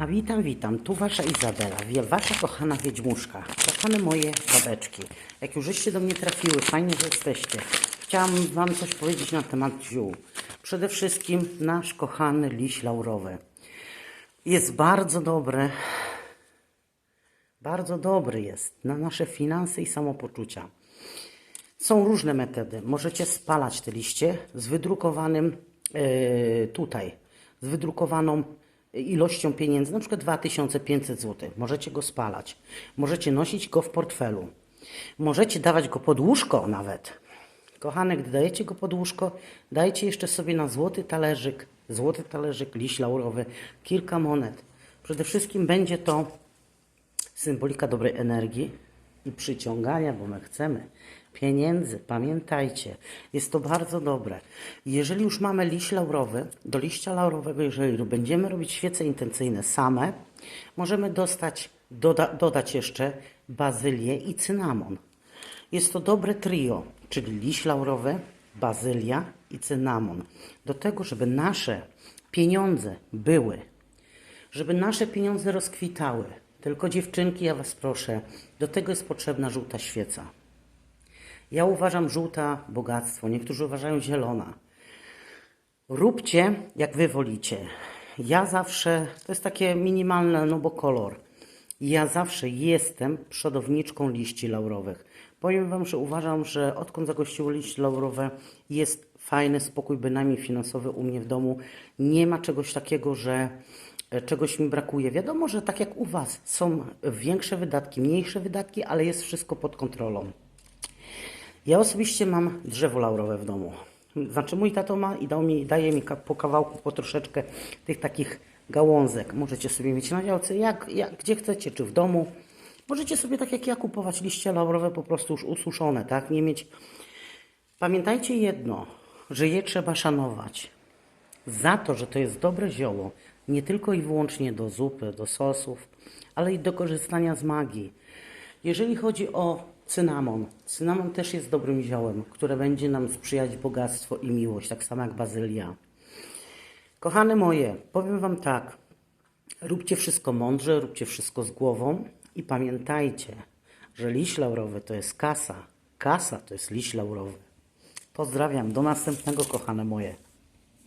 A witam, witam, tu Wasza Izabela, Wasza kochana Wiedźmuszka, kochane moje babeczki. Jak już żeście do mnie trafiły, fajnie, że jesteście. Chciałam Wam coś powiedzieć na temat ziół. Przede wszystkim nasz kochany liść laurowy. Jest bardzo dobre, bardzo dobry jest na nasze finanse i samopoczucia. Są różne metody. Możecie spalać te liście z wydrukowanym e, tutaj, z wydrukowaną ilością pieniędzy, na przykład 2500 zł. Możecie go spalać. Możecie nosić go w portfelu. Możecie dawać go pod łóżko nawet. Kochane, gdy dajecie go pod łóżko, dajcie jeszcze sobie na złoty talerzyk, złoty talerzyk, liść laurowy, kilka monet. Przede wszystkim będzie to symbolika dobrej energii i przyciągania, bo my chcemy pieniędzy. Pamiętajcie, jest to bardzo dobre. Jeżeli już mamy liść laurowy, do liścia laurowego, jeżeli będziemy robić świece intencyjne same, możemy dostać, doda, dodać jeszcze bazylię i cynamon. Jest to dobre trio, czyli liść laurowy, bazylia i cynamon. Do tego, żeby nasze pieniądze były żeby nasze pieniądze rozkwitały. Tylko dziewczynki, ja Was proszę, do tego jest potrzebna żółta świeca. Ja uważam żółta bogactwo, niektórzy uważają zielona. Róbcie jak Wy wolicie. Ja zawsze, to jest takie minimalne, no bo kolor. Ja zawsze jestem przodowniczką liści laurowych. Powiem Wam, że uważam, że odkąd zagościły liście laurowe jest fajny spokój bynajmniej finansowy u mnie w domu. Nie ma czegoś takiego, że czegoś mi brakuje. Wiadomo, że tak jak u Was są większe wydatki, mniejsze wydatki, ale jest wszystko pod kontrolą. Ja osobiście mam drzewo laurowe w domu. Znaczy mój tato ma i dał mi, daje mi po kawałku, po troszeczkę tych takich gałązek. Możecie sobie mieć na działce, jak, jak, gdzie chcecie, czy w domu. Możecie sobie tak jak ja kupować liście laurowe po prostu już ususzone, tak? Nie mieć... Pamiętajcie jedno, że je trzeba szanować. Za to, że to jest dobre zioło, nie tylko i wyłącznie do zupy, do sosów, ale i do korzystania z magii. Jeżeli chodzi o cynamon, cynamon też jest dobrym ziołem, które będzie nam sprzyjać bogactwo i miłość, tak samo jak bazylia. Kochane moje, powiem Wam tak, róbcie wszystko mądrze, róbcie wszystko z głową i pamiętajcie, że liść laurowy to jest kasa, kasa to jest liść laurowy. Pozdrawiam, do następnego kochane moje.